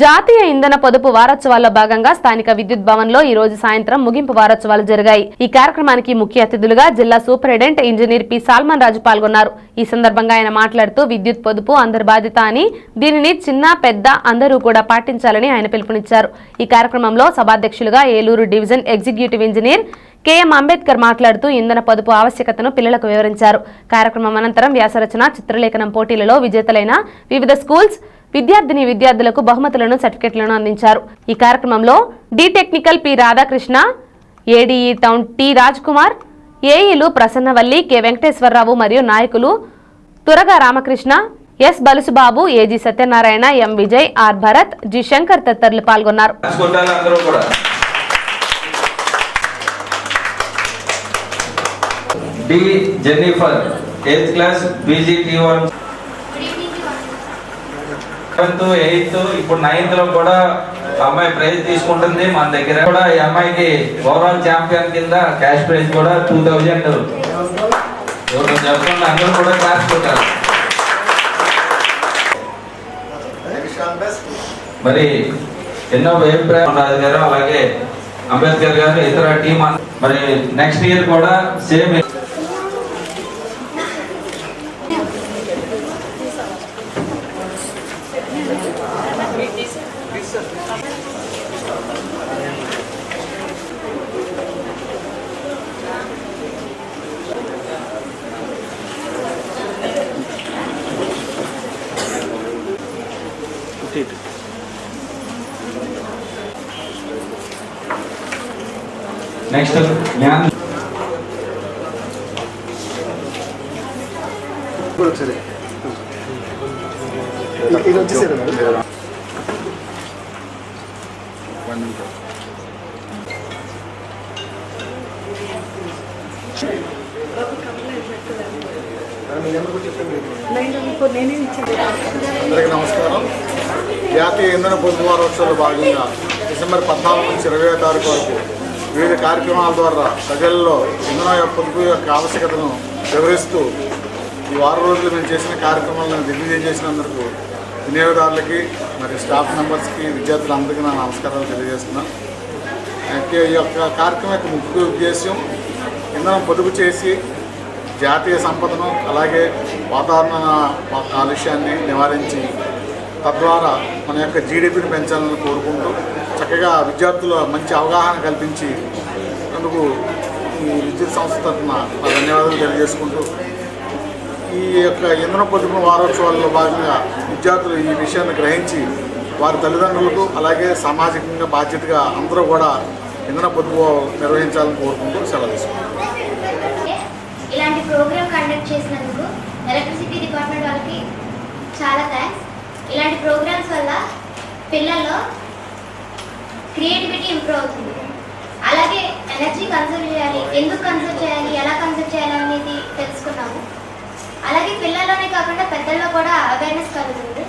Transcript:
జాతీయ ఇంధన పొదుపు వారోత్సవాల్లో భాగంగా స్థానిక విద్యుత్ భవన్లో ఈ రోజు సాయంత్రం ముగింపు వారోత్సవాలు జరిగాయి. ఈ కార్యక్రమానికి ముఖ్య అతిథులుగా జిల్లా superintendent engineer P. Salman Raju పాల్గొన్నారు. ఈ సందర్భంగా ఆయన మాట్లాడుతూ విద్యుత్ పొదుపు అందరి బాధ్యత అని దీనిని చిన్న పెద్ద అందరూ కూడా పాటించాలని ఆయన పిలుపునిచ్చారు. ఈ కార్యక్రమంలో సభాధ్యక్షులుగా Eluru division executive engineer KM Ambedkar మాట్లాడుతూ ఇంధన పొదుపు ఆవశ్యకతను పిల్లలకు వివరించారు. కార్యక్రమం అనంతరం వ్యాసరచన చిత్రలేఖనం పోటీలలో విజేతలైన వివిధ స్కూల్స్ విద్యార్థిని విద్యార్థులకు బహుమతులను సర్టిఫికెట్లను అందించారు. ఈ కార్యక్రమంలో D technical P Radhakrishna ADE town T Raj Kumar ఏఈలు Prasannavalli K Venkateswararao మరియు నాయకులు Turaga Ramakrishna S Balusubabu AG Satyanarayana M Vijay R Bharat G Shankar తదితరులు పాల్గొన్నారు. D Jennifer eighth class BGT one. Seventh eighth ఇప్పుడు నైన్త్లో కూడా అమ్మాయి ప్రైజ్ తీసుకుంటుంది. మన దగ్గర కూడా ఈ అమ్మాయికి ఓవరాల్ ఛాంపియన్ కింద క్యాష్ ప్రైజ్ కూడా టూ థౌజండ్ చెప్తుంది అందరూ కూడా క్లాస్ కొట్టారు మరి ఎన్నో అభిప్రాయం రాజు గారు అలాగే అంబేద్కర్ గారు ఇతర టీమ్ మరి నెక్స్ట్ ఇయర్ కూడా సేమ్ నెక్స్ట్ జ్ఞాన్ ఇప్పుడు ఇది- వచ్చేసారు అందరికీ నమస్కారం. జాతీయ ఇంధన పొదుపు వారోత్సవాలు భాగంగా డిసెంబర్ పద్నాలుగు నుంచి ఇరవై తారీఖు వరకు వివిధ కార్యక్రమాల ద్వారా ప్రజల్లో ఇంధన యొక్క పొదుపు యొక్క ఆవశ్యకతను వివరిస్తూ ఈ వారం రోజులు మేము చేసిన కార్యక్రమాలను దిగ్విజయం చేసినందుకు వినియోగదారులకి మరి స్టాఫ్ మెంబర్స్కి విద్యార్థులందరికీ నా నమస్కారాలు తెలియజేస్తున్నాను అయితే ఈ యొక్క కార్యక్రమం యొక్క ముఖ్య ఉద్దేశం ఇంధనం పొదుపు చేసి జాతీయ సంపదను అలాగే వాతావరణ కాలుష్యాన్ని నివారించి తద్వారా మన యొక్క జీడిపిని పెంచాలని కోరుకుంటూ చక్కగా విద్యార్థుల మంచి అవగాహన కల్పించి అందుకు ఈ విద్యుత్ సంస్థ తరఫున ధన్యవాదాలు తెలియజేసుకుంటూ ఈ యొక్క ఇంధన పొదుపు వారోత్సవాల్లో భాగంగా విద్యార్థులు ఈ విషయాన్ని గ్రహించి వారి తల్లిదండ్రులకు అలాగే సామాజికంగా బాధ్యతగా అందరూ కూడా ఇంధన పొదుపు నిర్వహించాలని కోరుకుంటూ సెలవు తీసుకుంటాం ఇలాంటి ప్రోగ్రామ్ కండక్ట్ చేసినందుకు ఎలక్ట్రిసిటీ డిపార్ట్మెంట్ వాళ్ళకి చాలా థ్యాంక్స్. ఇలాంటి ప్రోగ్రామ్స్ వల్ల పిల్లల్లో క్రియేటివిటీ ఇంప్రూవ్ అవుతుంది. అలాగే ఎనర్జీ కన్సర్వ్ చేయాలి. ఎందుకు కన్సర్వ్ చేయాలి? ఎలా కన్సర్వ్ చేయాలి అనేది తెలుసుకున్నాము. అలాగే పిల్లల్లోనే కాకుండా పెద్దల్లో కూడా అవేర్నెస్ కలుగుతుంది.